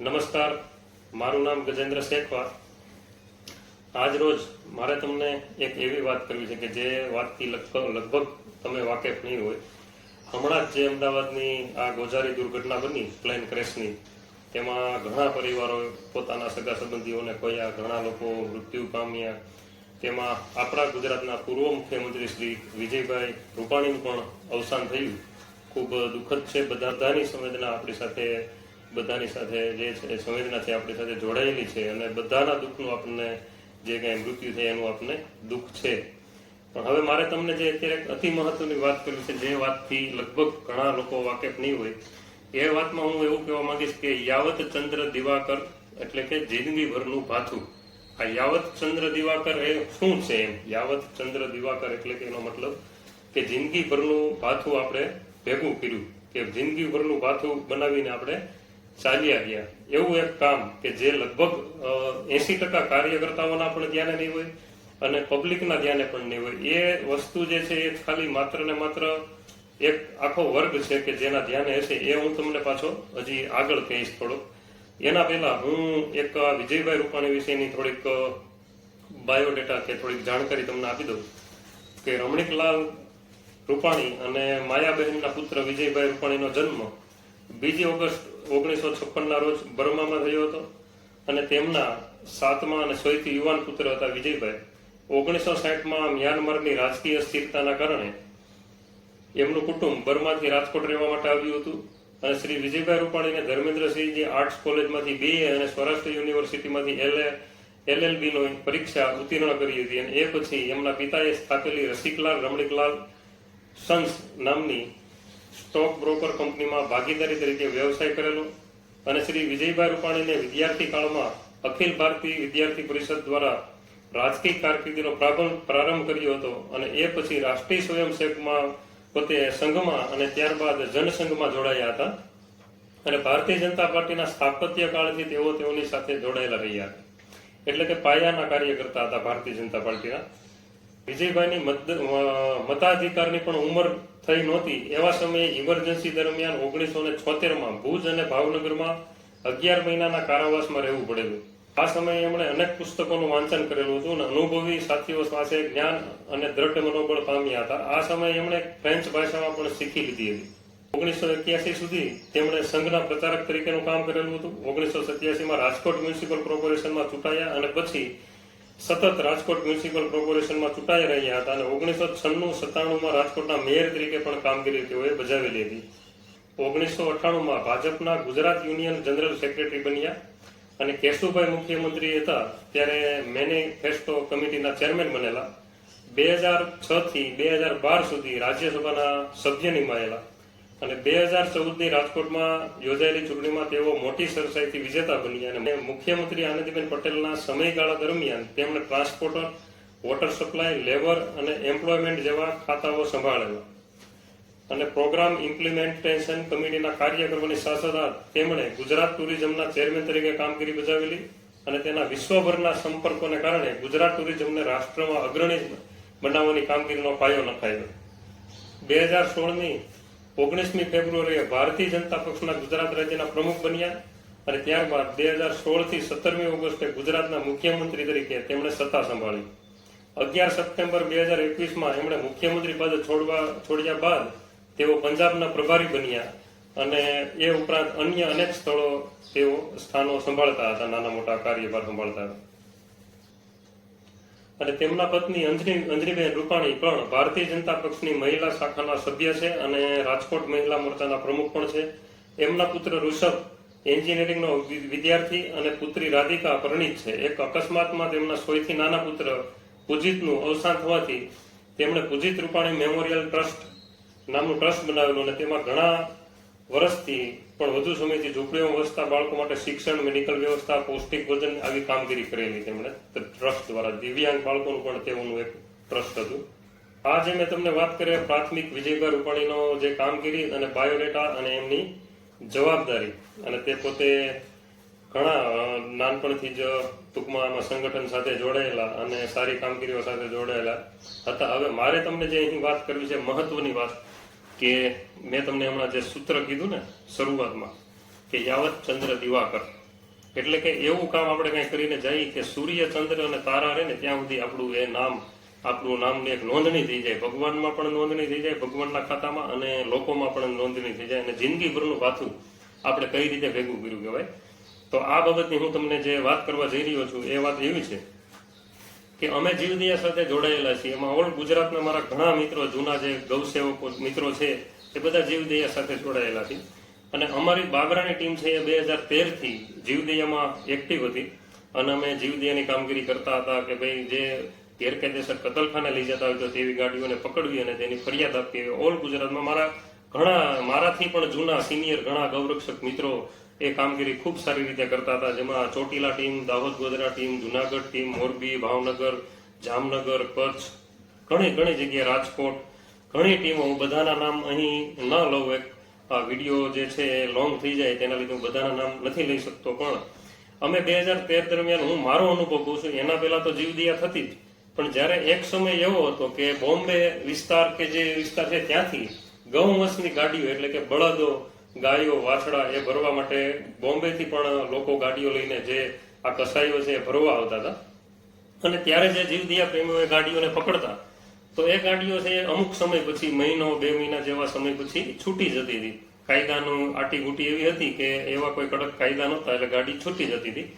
નમસ્કાર, મારું નામ ગજેન્દ્ર શેખવા. આજ રોજ મારે તમને એક એવી વાત કરવી છે કે જે વાતથી લગભગ લગભગ તમે વાકેફ નહીં હોય. હમણાં જ જે અમદાવાદની આ ગોઝારી દુર્ઘટના બની, પ્લેન ક્રેશની, તેમાં ઘણા પરિવારો પોતાના સગા સંબંધીઓને ખોયા, ઘણા લોકો મૃત્યુ પામ્યા. તેમાં આપણા ગુજરાતના પૂર્વ મુખ્યમંત્રી શ્રી વિજયભાઈ રૂપાણીનું પણ અવસાન થયું. ખૂબ દુઃખદ છે. બધા બધાની સંવેદના આપણી સાથે બધાની સાથે જે છે સંવેદના છે આપણી સાથે જોડાયેલી છે અને બધાના દુઃખનું આપણને જે કાંઈ મૃત્યુ થાય એનું આપણને દુઃખ છે. પણ હવે મારે તમને જે અત્યારે અતિ મહત્વની વાત કરવી છે, જે વાતથી લગભગ ઘણા લોકો વાકેફ નહીં હોય, એ વાતમાં હું એવું કહેવા માંગીશ કે યાવત ચંદ્ર દિવાકર એટલે કે જિંદગીભરનું ભાથું આ યાવત ચંદ્ર દિવાકર એ શું છે એમ? યાવત ચંદ્ર દિવાકર એટલે કે એનો મતલબ કે જિંદગીભરનું ભાથું આપણે ભેગું કર્યું, કે જિંદગીભરનું ભાથું બનાવીને આપણે ચાલ્યા ગયા. એવું એક કામ કે જે લગભગ એસી ટકા કાર્યકર્તાઓના પણ ધ્યાને નહીં હોય અને પબ્લિકના ધ્યાને પણ નહીં હોય. એ વસ્તુ જે છે એ ખાલી માત્ર ને માત્ર એક આખો વર્ગ છે કે જેના ધ્યાને હશે એ હું તમને પાછો હજી આગળ કહીશ થોડોક. એના પહેલા હું એક વિજયભાઈ રૂપાણી વિશેની થોડીક બાયોડેટા કે થોડીક જાણકારી તમને આપી દઉં કે રમણીકલાલ રૂપાણી અને માયાબહેનના પુત્ર વિજયભાઈ રૂપાણીનો જન્મ બીજી ઓગસ્ટ ઓગણીસો છપ્પનના રોજ બર્મામાં થયો હતો અને તેમના સાતમા અને સૌથી યુવાન પુત્ર હતા વિજયભાઈ. ઓગણીસો સાઠમાં મ્યાનમારની રાજકીય સ્થિરતાના કારણે એમનું કુટુંબ બર્માથી રાજકોટ રહેવા માટે આવ્યું હતું અને શ્રી વિજયભાઈ રૂપાણીને ધર્મેન્દ્રસિંહજી આર્ટ્સ કોલેજમાંથી બીએ અને સૌરાષ્ટ્ર યુનિવર્સિટીમાંથી એલએ એલએલબી નો પરીક્ષા ઉત્તીર્ણ કરી હતી અને એ પછી એમના પિતાએ સ્થાપેલી રસિકલાલ રમણીકલાલ સન્સ નામની સ્ટોક બ્રોકર કંપનીમાં ભાગીદારી તરીકે વ્યવસાય કરેલો અને શ્રી વિજયભાઈ રૂપાણીને વિદ્યાર્થી કાળમાં અખિલ ભારતીય વિદ્યાર્થી પરિષદ દ્વારા રાજકીય કારકિર્દીનો પ્રારંભ કર્યો હતો અને એ પછી રાષ્ટ્રીય સ્વયંસેવકમાં પોતે સંઘમાં અને ત્યારબાદ જનસંઘમાં જોડાયા હતા અને ભારતીય જનતા પાર્ટીના સ્થાપત્ય કાળથી તેઓ તેઓની સાથે જોડાયેલા રહ્યા હતા. એટલે કે પાયાના કાર્યકર્તા હતા ભારતીય જનતા પાર્ટીના. વિજયભાઈની મત મતાધિકારની પણ ઉંમર થઈ નહોતી. એવા સમયે ઇમરજન્સી દરમિયાન ઓગણીસો ને છોતેરમાં ભુજ અને ભાવનગરમાં અગિયાર મહિનાના કારાવાસમાં રહેવું પડેલું. આ સમયે એમણે અનેક પુસ્તકોનું વાંચન કરેલું હતું અને અનુભવી સાથીઓ પાસે જ્ઞાન અને દ્રઢ મનોબળ પામ્યા હતા. આ સમયે એમણે ફ્રેન્ચ ભાષામાં પણ શીખી લીધી હતી. ઓગણીસો એક્યાસી સુધી તેમણે સંઘના પ્રચારક તરીકેનું કામ કરેલું હતું. ઓગણીસો સત્યાસીમાં રાજકોટ મ્યુનિસિપલ કોર્પોરેશનમાં ચૂંટાયા અને પછી સતત રાજકોટ મ્યુનિસિપલ કોર્પોરેશનમાં ચૂંટાઈ રહ્યા હતા અને ઓગણીસો છન્નું સત્તાણુંમાં રાજકોટના મેયર તરીકે પણ કામગીરી તેઓએ બજાવેલી હતી ઓગણીસો અઠ્ઠાણુંમાં ભાજપના ગુજરાત યુનિયન જનરલ સેક્રેટરી બન્યા અને કેશુભાઈ મુખ્યમંત્રી હતા ત્યારે મેનિફેસ્ટો કમિટીના ચેરમેન બનેલા. બે હજાર છ થી બે હજાર બાર સુધી રાજ્યસભાના સભ્ય નિમાયેલા. અને બે હજાર ચૌદની રાજકોટમાં યોજાયેલી ચૂંટણીમાં તેઓ મોટી સરસાઈથી વિજેતા બન્યા અને મુખ્યમંત્રી આનંદીબેન પટેલના સમયગાળા દરમિયાન તેમણે ટ્રાન્સપોર્ટર, વોટર સપ્લાય, લેબર અને એમ્પ્લોયમેન્ટ જેવા ખાતાઓ સંભાળેલા. અને પ્રોગ્રામ ઇમ્પ્લિમેન્ટેશન કમિટીના કાર્ય કરવાની સાથોસાથ તેમણે ગુજરાત ટુરિઝમના ચેરમેન તરીકે કામગીરી બજાવેલી અને તેના વિશ્વભરના સંપર્કોને કારણે ગુજરાત ટુરિઝમને રાષ્ટ્રમાં અગ્રણી બનાવવાની કામગીરીનો પાયો નખાયો. બે હજાર સોળની ઓગણીસમી ફેબ્રુઆરીએ ભારતીય જનતા પક્ષના ગુજરાત રાજ્યના પ્રમુખ બન્યા અને ત્યારબાદ બે હજાર સોળથી સત્તરમી ઓગસ્ટે ગુજરાતના મુખ્યમંત્રી તરીકે તેમણે સત્તા સંભાળી. અગિયાર સપ્ટેમ્બર બે હજાર એકવીસમાં એમણે મુખ્યમંત્રી પદ છોડવા છોડ્યા બાદ તેઓ પંજાબના પ્રભારી બન્યા અને એ ઉપરાંત અન્ય અનેક સ્થળો તેઓ સ્થાનો સંભાળતા હતા, નાના મોટા કાર્યભાર સંભાળતા હતા. અને તેમના પત્ની અંજની, અંજનીબેન રૂપાણી પણ ભારતીય જનતા પક્ષની મહિલા શાખાના સભ્ય છે અને રાજકોટ મહિલા મોરચાના પ્રમુખ પણ છે. એમના પુત્ર ઋષભ એન્જિનિયરિંગનો વિદ્યાર્થી અને પુત્રી રાધિકા પરણિત છે. એક અકસ્માતમાં તેમના સોયથી નાના પુત્ર પૂજિતનું અવસાન થવાથી તેમણે પૂજિત રૂપાણી મેમોરિયલ ટ્રસ્ટ નામનું ટ્રસ્ટ બનાવેલું અને તેમાં ઘણા વર્ષથી પણ વધુ સમયથી ઝૂંપડીઓમાં વસતા બાળકો માટે શિક્ષણ મેડિકલ વ્યવસ્થા, પૌષ્ટિક ભોજન આવી કામગીરી કરેલી તેમણે. ટ્રસ્ટ દ્વારા દિવ્યાંગ બાળકોનું પણ તેઓનું એક ટ્રસ્ટ હતું. આ જે મેં તમને વાત કરી, પ્રાથમિક વિજયભાઈ રૂપાણીનો જે કામગીરી અને બાયોડેટા અને એમની જવાબદારી અને તે પોતે ઘણા નાનપણથી જ ટૂંકમાં આમાં સંગઠન સાથે જોડાયેલા અને સારી કામગીરીઓ સાથે જોડાયેલા હતા. હવે મારે તમને જે અહીં વાત કરવી છે, મહત્વની વાત કે મેં તમને હમણાં જે સૂત્ર કીધું ને શરૂઆતમાં, કે યાવત ચંદ્ર દિવાકર. એટલે કે એવું કામ આપણે કઈ કરીને જઈએ કે સૂર્ય, ચંદ્ર અને તારા રહે ને ત્યાં સુધી આપણું એ નામ, આપણું નામની એક નોંધણી થઈ જાય. ભગવાનમાં પણ નોંધણી થઈ જાય, ભગવાનના ખાતામાં અને લોકોમાં પણ નોંધણી થઈ જાય. અને જિંદગીભરનું પાછું આપણે કઈ રીતે ભેગું કર્યું કહેવાય? તો આ બાબતની હું તમને જે વાત કરવા જઈ રહ્યો છું, એ વાત એવી છે કે અમે જીવદયા સાથે જોડાયેલા છીએ. એમાં ઓલ ગુજરાતના મારા ઘણા મિત્રો, જૂના જે ગૌસેવકો મિત્રો છે, એ બધા જીવદયા સાથે જોડાયેલા છે. અને અમારી બાબરાની ટીમ છે એ બે હજાર તેરથી જીવદયામાં એક્ટિવ હતી. અને અમે જીવદયાની કામગીરી કરતા હતા કે ભાઈ જે ગેરકાયદેસર કતલખાને લઈ જતા હોય તો તેવી ગાડીઓને પકડવી અને તેની ફરિયાદ આપવી. ઓલ ગુજરાતમાં મારા ઘણા, મારાથી પણ જૂના સિનિયર ઘણા ગૌરક્ષક મિત્રો એ કામગીરી ખૂબ સારી રીતે કરતા હતા, જેમાં Chotila team, Dahod Godhra team, Junagadh team, Morbi, Bhavnagar, Jamnagar, Kutch, ઘણી ઘણી જગ્યાએ રાજકોટ, ઘણી ટીમો. હું બધાના નામ અહીં ન લઉં એક, આ વીડિયો જે છે એ લોંગ થઈ જાય, તેના લીધે હું બધાના નામ નથી લઈ શકતો. પણ અમે બે હજાર તેર દરમિયાન હું મારો અનુભવ કહું છું, એના પહેલા તો જીવદિયા થતી જ. પણ જ્યારે એક સમય એવો હતો કે બોમ્બે વિસ્તાર કે જે વિસ્તાર છે ત્યાંથી ગૌવંશની ગાડીઓ એટલે કે બળદો ગાયો વાછડા એ ભરવા માટે બોમ્બેથી પણ લોકો ગાડીઓ લઈને જે આ કસાઈઓ છે એ ભરવા આવતા હતા. અને ત્યારે જે જીવદિયા પ્રેમીઓ એ ગાડીઓને પકડતા, તો એ ગાડીઓ છે અમુક સમય પછી, મહિનો, બે મહિના જેવા સમય પછી છૂટી જતી હતી. કાયદાનું આટીગુટી એવી હતી કે એવા કોઈ કડક કાયદા નહોતા, એટલે ગાડી છૂટી જતી હતી.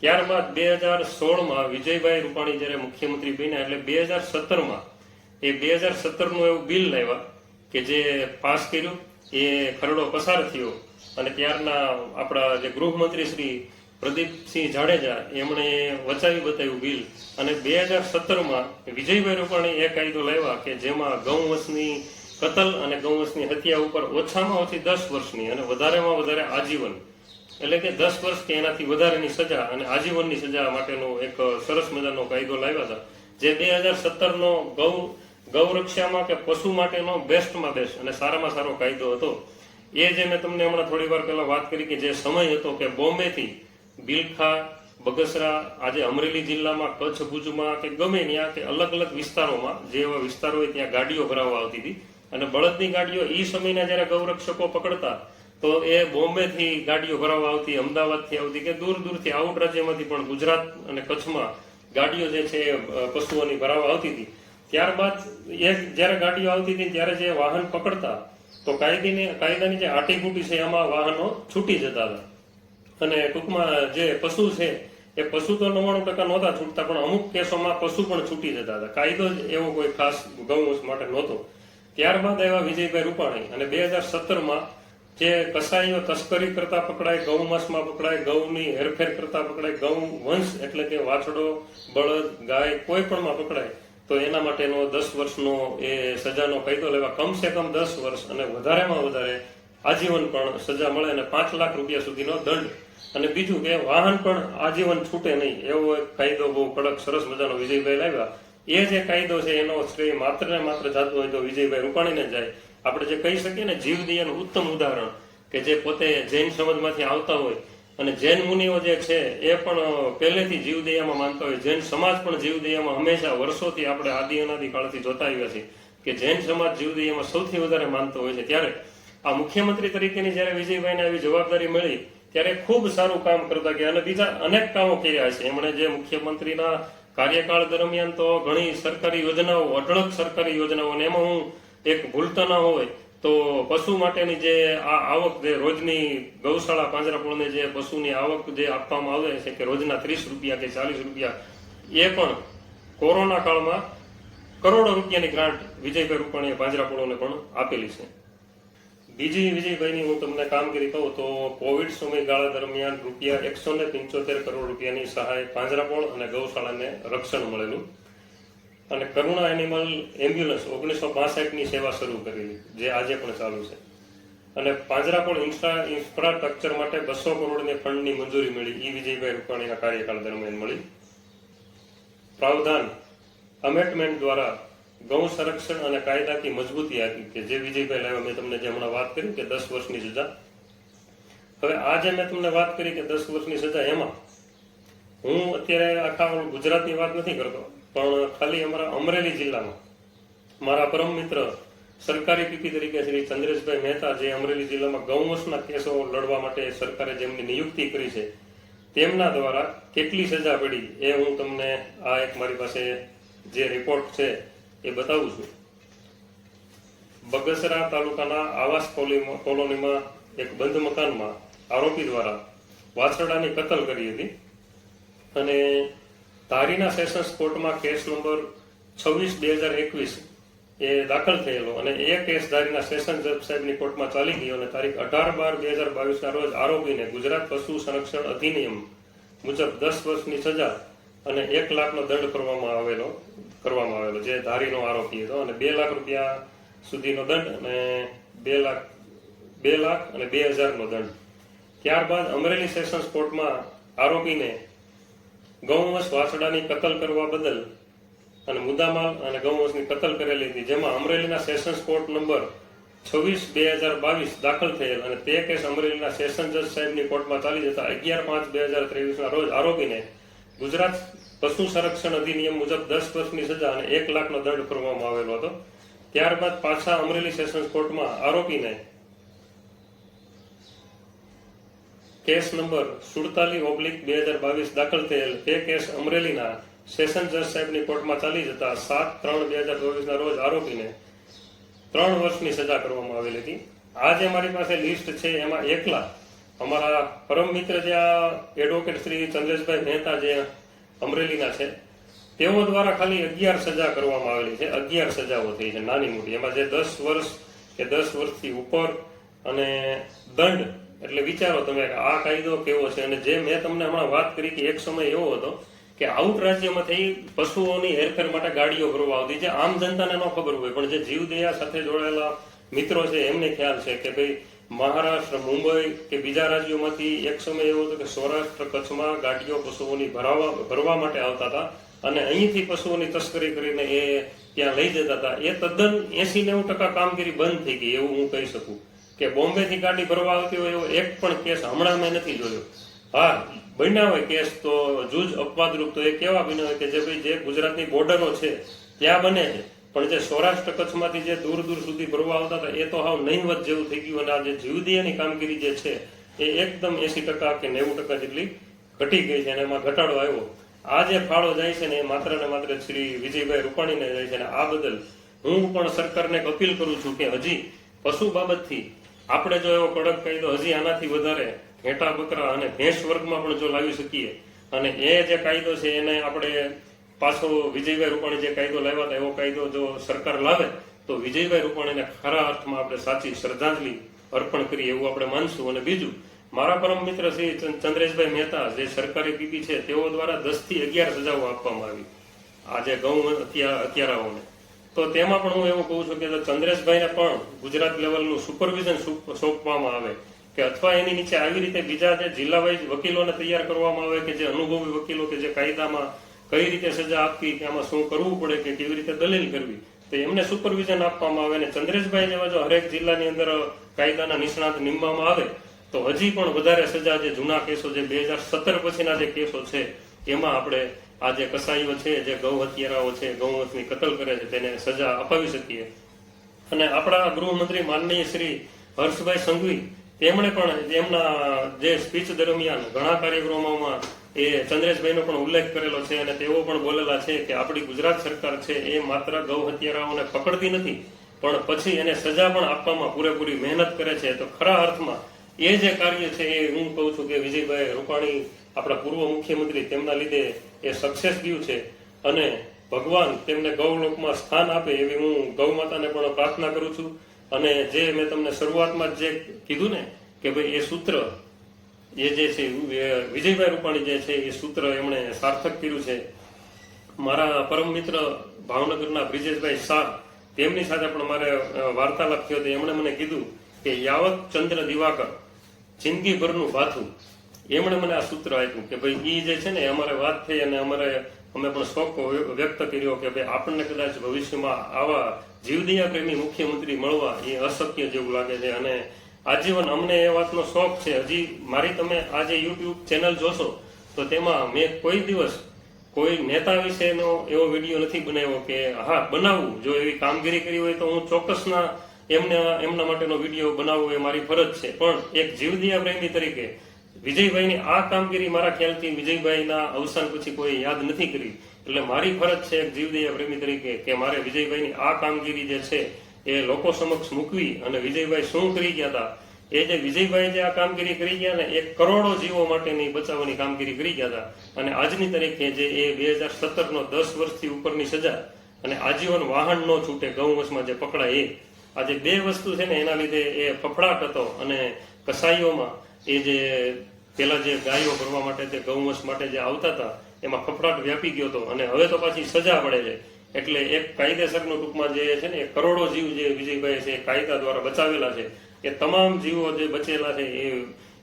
ત્યારબાદ બે હજાર સોળમાં વિજયભાઈ રૂપાણી જ્યારે મુખ્યમંત્રી બન્યા, એટલે બે હજાર સત્તરમાં એ બે હજાર સત્તરનું એવું બિલ લાવ્યા કે જે પાસ કર્યું. એ ખરડો પસાર થયો. અને ત્યારના આપણા જે ગૃહમંત્રી શ્રી પ્રદીપસિંહ જાડેજા, એમણે વચાવી બતાવ્યું બિલ. અને બે હજાર સત્તરમાં વિજયભાઈ રૂપાણી એ કાયદો લાવ્યા કે જેમાં ગૌવંશની કતલ અને ગૌવંશની હત્યા ઉપર ઓછામાં ઓછી દસ વર્ષની અને વધારેમાં વધારે આજીવન. એટલે કે દસ વર્ષ કે એનાથી વધારેની સજા અને આજીવનની સજા માટેનો એક સરસ મજાનો કાયદો લાવ્યા હતા. જે બે હજાર સત્તરનો ગૌ ગૌરક્ષામાં કે પશુ માટેનો બેસ્ટમાં બેસ્ટ અને સારામાં સારો કાયદો હતો. એ જે મેં તમને હમણાં થોડી વાર પહેલાં વાત કરી કે જે સમય હતો કે બોમ્બેથી બિલખા, બગસરા, આજે અમરેલી જિલ્લામાં, કચ્છ ભુજમાં કે ગમે ત્યાં કે અલગ અલગ વિસ્તારોમાં, જે એવા વિસ્તારો હોય ત્યાં ગાડીઓ ભરાવવા આવતી હતી. અને બળદની ગાડીઓ એ સમયના જ્યારે ગૌરક્ષકો પકડતા, તો એ બોમ્બેથી ગાડીઓ ભરાવવા આવતી, અમદાવાદથી આવતી કે દૂર દૂરથી આઉટ રાજ્યમાંથી પણ ગુજરાત અને કચ્છમાં ગાડીઓ જે છે પશુઓની ભરાવવા આવતી હતી. ત્યારબાદ એ જ્યારે ગાડીઓ આવતી હતી ત્યારે જે વાહન પકડતા, તો કાયદીની, કાયદાની જે આટીગુટી છે, એમાં વાહનો છૂટી જતા હતા. અને ટૂંકમાં જે પશુ છે, એ પશુ તો નવ્વાણું ટકા નહોતા છૂટતા, પણ અમુક કેસોમાં પશુ પણ છૂટી જતા હતા. કાયદો જ એવો કોઈ ખાસ ગૌવંશ માટે નહોતો. ત્યારબાદ આવ્યા વિજયભાઈ રૂપાણી અને બે હજાર સત્તરમાં જે કસાઈઓ તસ્કરી કરતા પકડાય ગૌમાંસમાં પકડાય, ગૌની હેરફેર કરતા પકડાય, ગૌ વંશ એટલે કે વાછડો, બળદ, ગાય કોઈ પણમાં પકડાય તો એના માટેનો દસ વર્ષનો એ સજાનો કાયદો લેવા કમસે કમ દસ વર્ષ અને વધારેમાં વધારે આજીવન પણ સજા મળે અને પાંચ લાખ રૂપિયા સુધીનો દંડ. અને બીજું કે વાહન પણ આજીવન છૂટે નહીં. એવો એક કાયદો બહુ કડક સરસ મજાનો વિજયભાઈ લાવ્યા. એ જે કાયદો છે એનો શ્રેય માત્ર ને માત્ર જાતો હોય તો વિજયભાઈ રૂપાણીને જાય. આપણે જે કહી શકીએ ને જીવદીયાનું ઉત્તમ ઉદાહરણ કે જે પોતે જૈન સમાજમાંથી આવતા હોય અને જૈન મુનિઓ જે છે, એ પણ પહેલેથી જીવદયામાં માનતા હોય. જૈન સમાજ પણ જીવદયામાં હંમેશા વર્ષોથી આપણે આદિ અનાદિ કાળથી જોતા આવ્યા છીએ કે જૈન સમાજ જીવદયામાં સૌથી વધારે માનતો હોય છે. ત્યારે આ મુખ્યમંત્રી તરીકેની જ્યારે વિજયભાઈને આવી જવાબદારી મળી, ત્યારે ખૂબ સારું કામ કરતા ગયા અને બીજા અનેક કામો કર્યા છે. એમણે જે મુખ્યમંત્રીના કાર્યકાળ દરમિયાન તો ઘણી સરકારી યોજનાઓ, અઢળક સરકારી યોજનાઓ, અને એમાં હું એક ભૂલતા ન હોય તો પશુ માટેની જે આ આવક જે રોજની ગૌશાળા પાંજરાપોળને જે પશુની આવક જે આપવામાં આવે છે કે રોજના ત્રીસ રૂપિયા કે ચાલીસ રૂપિયા, એ પણ કોરોના કાળમાં કરોડો રૂપિયાની ગ્રાન્ટ વિજયભાઈ રૂપાણીએ પાંજરાપોળોને પણ આપેલી છે. બીજી વિજયભાઈની હું તમને કામગીરી કહું તો કોવિડ સમયગાળા દરમિયાન રૂપિયા એકસો ને પંચોતેર કરોડ રૂપિયાની સહાય પાંજરાપોળ અને ગૌશાળાને રક્ષણ મળેલું. અને કરુણા એનિમલ એમ્બ્યુલન્સ ઓગણીસો ની સેવા શરૂ કરેલી, જે આજે પણ ચાલુ છે. અને પાંજરાપોળ ઇન્ફ્રા ઇન્ફ્રાસ્ટ્રક્ચર માટે બસો કરોડની ફંડની મંજૂરી મળી. ઈ વિજયભાઈ રૂપાણીના કાર્યકાળ દરમિયાન મળી. પ્રાવધાન અમેન્ડમેન્ટ દ્વારા ગૌ સંરક્ષણ અને કાયદાકી મજબૂતી આપી કે જે વિજયભાઈ લાવ્યા, મેં તમને જે હમણાં વાત કરી કે દસ વર્ષની સજા. હવે આ જે મેં તમને વાત કરી કે દસ વર્ષની સજા, એમાં હું અત્યારે આખા ગુજરાતની વાત નથી કરતો. પણ ખાલી અમારા અમરેલી જિલ્લામાં. મારા પરમ મિત્ર સરકારી પીપી તરીકે શ્રી ચંદ્રેશભાઈ મહેતા જે અમરેલી જિલ્લામાં ગૌવંશના કેસો લડવા માટે સરકારે જેમની નિયુક્તિ કરી છે, તેમના દ્વારા કેટલી સજા પડી એ હું તમને આ એક મારી પાસે જે રિપોર્ટ છે એ બતાવું છું. બગસરા તાલુકાના આવાસ કોલોનીમાં- એક બંધ મકાનમાં આરોપી દ્વારા વાછરડાની કતલ કરી હતી અને ધારીના સેશન્સ કોર્ટમાં કેસ નંબર છવ્વીસ બે હજાર એકવીસ એ દાખલ થયેલો અને એ કેસ ધારીના સેશન જજ સાહેબની કોર્ટમાં ચાલી ગયો અને તારીખ અઢાર બાર બે હજાર બાવીસના રોજ આરોપીને ગુજરાત પશુ સંરક્ષણ અધિનિયમ મુજબ દસ વર્ષની સજા અને એક લાખનો દંડ કરવામાં આવેલો કરવામાં આવેલો, જે ધારીનો આરોપી હતો અને બે લાખ રૂપિયા સુધીનો દંડ અને બે લાખ બે લાખ અને બે હજારનો દંડ. ત્યારબાદ અમરેલી સેશન્સ કોર્ટમાં આરોપીને ગૌવંશ વાછડાની કતલ કરવા બદલ અને મુદ્દામાલ અને ગૌવંશની કતલ કરેલી હતી, જેમાં અમરેલીના સેશન્સ કોર્ટ નંબર છવ્વીસ બે હજાર બાવીસ દાખલ થયેલ અને તે કેસ અમરેલીના સેશન જજ સાહેબની કોર્ટમાં ચાલી જતા અગિયાર પાંચ બે હજાર ત્રેવીસના રોજ આરોપીને ગુજરાત પશુ સંરક્ષણ અધિનિયમ મુજબ દસ વર્ષની સજા અને એક લાખનો દંડ કરવામાં આવેલો હતો. ત્યારબાદ પાછા અમરેલી સેશન્સ કોર્ટમાં આરોપીને કેસ નંબર સુડતાલીસ ઓબ્લિક બે હજાર બાવીસ દાખલ થયેલ તે કેસ અમરેલીના સેશન જજ સાહેબની કોર્ટમાં ચાલી જતા સાત ત્રણ બે હજાર ચોવીસના રોજ આરોપીને ત્રણ વર્ષની સજા કરવામાં આવેલી હતી. આ જે મારી પાસે લિસ્ટ છે, એમાં એકલા અમારા પરમ મિત્ર જે આ એડવોકેટ શ્રી ચંદ્રેશભાઈ મહેતા જે અમરેલીના છે, તેઓ દ્વારા ખાલી અગિયાર સજા કરવામાં આવેલી છે, અગિયાર સજાઓ થઈ છે, નાની મોટી. એમાં જે દસ વર્ષ કે દસ વર્ષથી ઉપર અને દંડ એટલે વિચારો તમે આ કાયદો કેવો છે? અને જે મેં તમને હમણાં વાત કરી કે એક સમય એવો હતો કે આઉટ રાજ્યમાંથી પશુઓની હેરફેર માટે ગાડીઓ ભરવા આવતી, જે આમ જનતાને ન ખબર હોય, પણ જે જીવદયા સાથે જોડાયેલા મિત્રો છે, એમને ખ્યાલ છે કે ભાઈ મહારાષ્ટ્ર, મુંબઈ કે બીજા રાજ્યોમાંથી એક સમય એવો હતો કે સૌરાષ્ટ્ર કચ્છમાં ગાડીઓ પશુઓની ભરાવા, ભરવા માટે આવતા હતા અને અહીંથી પશુઓની તસ્કરી કરીને એ ત્યાં લઈ જતા હતા. એ તદ્દન એસી નેવું ટકા કામગીરી બંધ થઈ ગઈ, એવું હું કહી શકું. કે બોમ્બે થી ગાડી ભરવા આવતી હોય એવો એક પણ કેસ હમણાં મેં નથી જોયો. હા, બન્યા હોય કેસ તો જૂજ અપવાદરૂપ તો એ કેવા બન્યા હોય કે જે ભાઈ જે ગુજરાતની બોર્ડરો છે, ત્યાં બને છે. પણ જે સૌરાષ્ટ્ર કચ્છમાંથી જે દૂર દૂર સુધી ભરવા આવતા હતા, એ તો હાવ નહીવત જેવું થઈ ગયું અને આ જે જીવદીયાની કામગીરી જે છે, એ એકદમ એસી ટકા કે નેવું ટકા જેટલી ઘટી ગઈ છે અને એમાં ઘટાડો આવ્યો. આ જે ફાળો જાય છે ને એ માત્ર ને માત્ર શ્રી વિજયભાઈ રૂપાણીને જાય છે અને આ બદલ હું પણ સરકારને અપીલ કરું છું કે હજી પશુ બાબતથી આપણે જો એવો કડક કાયદો હજી આનાથી વધારે ઘેટા બકરા અને ભેંસ વર્ગમાં પણ જો લાવી શકીએ, અને એ જે કાયદો છે, એને આપણે પાછો વિજયભાઈ રૂપાણી જે કાયદો લાવ્યા એવો કાયદો જો સરકાર લાવે, તો વિજયભાઈ રૂપાણીને ખરા અર્થમાં આપણે સાચી શ્રદ્ધાંજલિ અર્પણ કરીએ એવું આપણે માનશું. અને બીજું, મારા પરમ મિત્ર શ્રી ચંદ- ચંદ્રેશભાઈ મહેતા, જે સરકારી પીપી છે, તેઓ દ્વારા દસથી અગિયાર સજાઓ આપવામાં આવી. આજે ગૌ હત્યા હત્યારાઓને તો તેમાં પણ હું એવું કહું છું કે ચંદ્રેશભાઈને પણ ગુજરાત લેવલનું સુપરવિઝન સોંપ- સોંપવામાં આવે, કે અથવા એની નીચે આવી રીતે બીજા જે જિલ્લા વાઇઝ વકીલોને તૈયાર કરવામાં આવે, કે જે અનુભવી વકીલો, કે જે કાયદામાં કઈ રીતે સજા આપવી, કે આમાં શું કરવું પડે, કે કેવી રીતે દલીલ કરવી, તો એમને સુપરવિઝન આપવામાં આવે અને ચંદ્રેશભાઈ જેવા જો હરેક જિલ્લાની અંદર કાયદાના નિષ્ણાત નીમવામાં આવે, તો હજી પણ વધારે સજા જે જૂના કેસો જે બે હજાર સત્તર પછીના જે કેસો છે, એમાં આપણે આ જે કસાઈઓ છે, જે ગૌ હત્યારાઓ છે, ગૌવંશની કતલ કરે છે, તેને સજા અપાવી શકીએ. અને આપણા ગૃહમંત્રી માનનીય શ્રી હર્ષભાઈ સંઘવી, તેમણે પણ એમના જે સ્પીચ દરમિયાન ઘણા કાર્યક્રમોમાં એ ચંદ્રેશભાઈનો પણ ઉલ્લેખ કરેલો છે અને તેઓ પણ બોલેલા છે કે આપણી ગુજરાત સરકાર છે એ માત્ર ગૌ હત્યારાઓને પકડતી નથી, પણ પછી એને સજા પણ આપવામાં પૂરેપૂરી મહેનત કરે છે. તો ખરા અર્થમાં એ જે કાર્ય છે એ હું કહું છું કે વિજયભાઈ રૂપાણી, આપણા પૂર્વ મુખ્યમંત્રી, તેમના લીધે એ સક્સેસ ગયું છે. અને ભગવાન તેમને ગૌલોકમાં સ્થાન આપે એવી હું ગૌ માતાને પણ પ્રાર્થના કરું છું. અને જે મેં તમને શરૂઆતમાં જે કીધું ને કે ભાઈ એ સૂત્ર, એ જે છે વિજયભાઈ રૂપાણી જે છે, એ સૂત્ર એમણે સાર્થક કર્યું છે. મારા પરમ મિત્ર ભાવનગરના બ્રિજેશભાઈ શાહ, તેમની સાથે પણ મારે વાર્તાલાપ થયો હતો. એમણે મને કીધું કે યાવત ચંદ્ર દિવાકર જિંદગીભરનું ભાથું. એમણે મને આ સૂત્ર આપ્યું કે ભાઈ, ઈ જે છે ને, અમારે વાત થઈ અને અમારે, અમે પણ શોખ વ્યક્ત કર્યો કે ભાઈ, આપણને કદાચ ભવિષ્યમાં આવા જીવદયા પ્રેમી મુખ્યમંત્રી મળવા એ અશક્ય જેવું લાગે છે. અને આજીવન અમને એ વાતનો શોખ છે. હજી મારી તમે આજે યુટ્યુબ ચેનલ જોશો, તો તેમાં મેં કોઈ દિવસ કોઈ નેતા વિશેનો એવો વીડિયો નથી બનાવ્યો કે, હા બનાવવું જો એવી કામગીરી કરી હોય તો હું ચોક્કસના એમને, એમના માટેનો વીડિયો બનાવવો એ મારી ફરજ છે. પણ એક જીવદિયા પ્રેમી તરીકે વિજયભાઈની આ કામગીરી મારા ખ્યાલથી વિજયભાઈના અવસાન પછી કોઈ યાદ નથી કરી. એટલે મારી ફરજ છે એક જીવદયા પ્રેમી તરીકે કે મારે વિજયભાઈની આ કામગીરી જે છે એ લોકો સમક્ષ મૂકવી અને વિજયભાઈ શું કરી ગયા હતા? એ જે વિજયભાઈ જે આ કામગીરી કરી ગયા ને એ કરોડો જીવો માટેની બચાવવાની કામગીરી કરી ગયા હતા. અને આજની તારીખે જે એ બે હજાર સત્તરનો દસ વર્ષથી ઉપરની સજા અને આજીવન વાહન ન છૂટે ગૌવંશમાં જે પકડાય એ. આજે બે વસ્તુ છે ને એના લીધે એ ફફડાટ હતો અને કસાઈઓમાં એ જે પેલા જે ગાયો ભરવા માટે તે ગૌવંશ માટે જે આવતા હતા, એમાં ફફડાટ વ્યાપી ગયો હતો અને હવે તો પાછી સજા પડે છે. એટલે એક કાયદેસરનું ટૂંકમાં જે છે ને કરોડો જીવ જે વિજયભાઈ છે એ કાયદા દ્વારા બચાવેલા છે. એ તમામ જીવો જે બચેલા છે,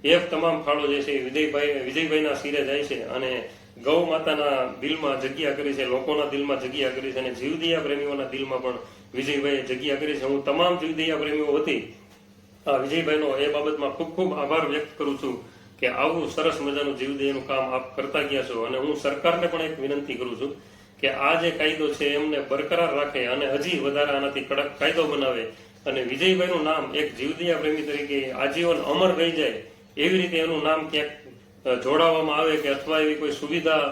એ એક તમામ ફાળો જે છે એ વિજયભાઈ, વિજયભાઈના સિરે જાય છે અને ગૌ માતાના દિલમાં જગ્યા કરી છે, લોકોના દિલમાં જગ્યા કરી છે અને જીવદયા પ્રેમીઓના દિલમાં પણ વિજયભાઈએ જગ્યા કરી છે. હું તમામ જીવદયા પ્રેમીઓ આ વિજયભાઈનો એ બાબતમાં ખૂબ ખૂબ આભાર વ્યક્ત કરું છું કે આવું સરસ મજાનું જીવદયાનું કામ આપ કરતા ગયા છો. અને હું સરકારને પણ એક વિનંતી કરું છું કે આ જે કાયદો છે એમને બરકરાર રાખે અને હજી વધારે આનાથી કડક કાયદો બનાવે. અને વિજયભાઈનું નામ એક જીવદયા પ્રેમી તરીકે આજીવન અમર રહી જાય એવી રીતે એનું નામ ક્યાંક જોડાવવામાં આવે કે અથવા એવી કોઈ સુવિધા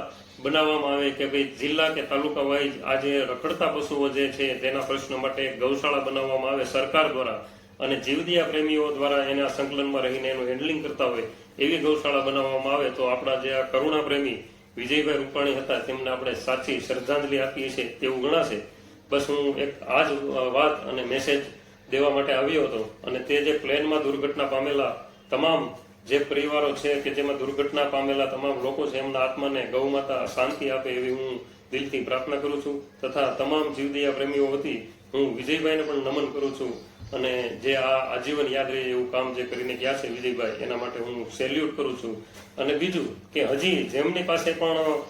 બનાવવામાં આવે કે ભાઈ જિલ્લા કે તાલુકા વાઇઝ આજે રખડતા પશુઓ જે છે તેના પ્રશ્ન માટે ગૌશાળા બનાવવામાં આવે સરકાર દ્વારા. અને જીવદિયા પ્રેમીઓ દ્વારા એના સંકલનમાં રહીને એનું હેન્ડલિંગ કરતા હોય એવી ગૌશાળા બનાવવામાં આવે તો આપણા જે આ કરુણા પ્રેમી વિજયભાઈ રૂપાણી હતા, તેમને આપણે સાચી શ્રદ્ધાંજલિ આપીએ છીએ તેવું ગણાશે. બસ હું એક આ જ વાત અને મેસેજ દેવા માટે આવ્યો હતો અને તે જે પ્લેનમાં દુર્ઘટના પામેલા તમામ જે પરિવારો છે કે જેમાં દુર્ઘટના પામેલા તમામ લોકો છે, એમના આત્માને ગૌ માતા શાંતિ આપે એવી હું દિલથી પ્રાર્થના કરું છું. તથા તમામ જીવદયા પ્રેમીઓ વતી હું વિજયભાઈને પણ નમન કરું છું. અને જે આ આજીવન યાદ રહે એવું કામ જે કરીને ગયા છે વિજયભાઈ, એના માટે હું સેલ્યુટ કરું છું. અને બીજું કે હજી જેમની પાસે પણ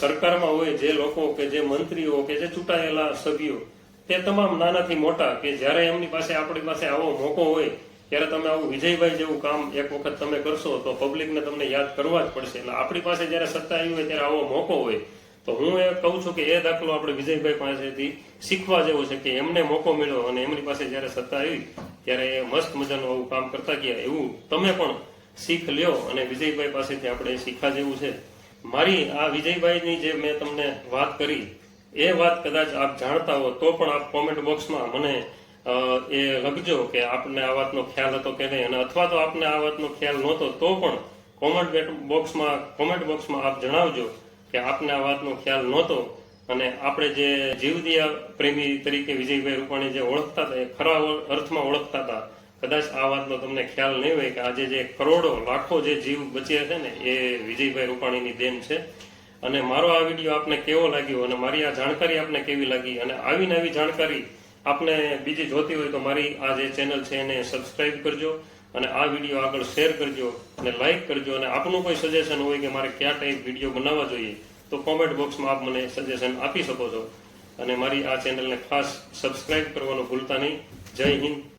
સરકારમાં હોય જે લોકો કે જે મંત્રીઓ કે જે ચૂંટાયેલા સભ્યો, તે તમામ નાનાથી મોટા કે જ્યારે એમની પાસે આપણી પાસે આવો મોકો હોય, ત્યારે તમે આવું વિજયભાઈ જેવું કામ એક વખત તમે કરશો તો પબ્લિકને તમને યાદ કરવા જ પડશે. એટલે આપણી પાસે જ્યારે સત્તા આવી હોય ત્યારે આવો મોકો હોય. તો હું એ કહું છું કે એ દાખલો આપણે વિજયભાઈ પાસેથી શીખવા જેવો છે કે એમને મોકો મળ્યો અને એમની પાસે જ્યારે સત્તા આવી, ત્યારે એ મસ્ત મજાનું આવું કામ કરતા ગયા. એવું તમે પણ શીખ લ્યો અને વિજયભાઈ પાસેથી આપણે શીખવા જેવું છે. મારી આ વિજયભાઈની જે મેં તમને વાત કરી, એ વાત કદાચ આપ જાણતા હો, તો પણ આપ કોમેન્ટ બોક્સમાં મને એ લખજો કે આપને આ વાતનો ખ્યાલ હતો કે નહીં. અને અથવા તો આપને આ વાતનો ખ્યાલ નહોતો, તો પણ કોમેન્ટ બોક્સમાં કોમેન્ટ બોક્સમાં આપ જણાવજો. કે આપને આ વાતનો ખ્યાલ નહોતો અને આપણે જે જીવદિયા પ્રેમી તરીકે વિજયભાઈ રૂપાણી જે ઓળખતા હતા, એ ખરા અર્થમાં ઓળખતા હતા, કદાચ આ વાતનો તમને ખ્યાલ નહીં હોય કે આજે જે કરોડો, લાખો જે જીવ બચ્યા છે ને, એ વિજયભાઈ રૂપાણીની દેન છે. અને મારો આ વીડિયો આપને કેવો લાગ્યો અને મારી આ જાણકારી આપને કેવી લાગી? અને આવી નવી જાણકારી આપને બીજી જોતી હોય તો મારી આ જે ચેનલ છે એને સબસ્ક્રાઈબ કરજો. અને આ વીડિયો આગળ શેર કરજો અને લાઇક કરજો અને આપનું કોઈ સજેશન હોય કે મારે કયા ટાઈપ વીડિયો બનાવવા જોઈએ, તો કોમેન્ટ બોક્સમાં આપ મને સજેશન આપી શકો છો. અને મારી આ ચેનલને ખાસ સબસ્ક્રાઇબ કરવાનું ભૂલતા નહીં. જય હિન્દ.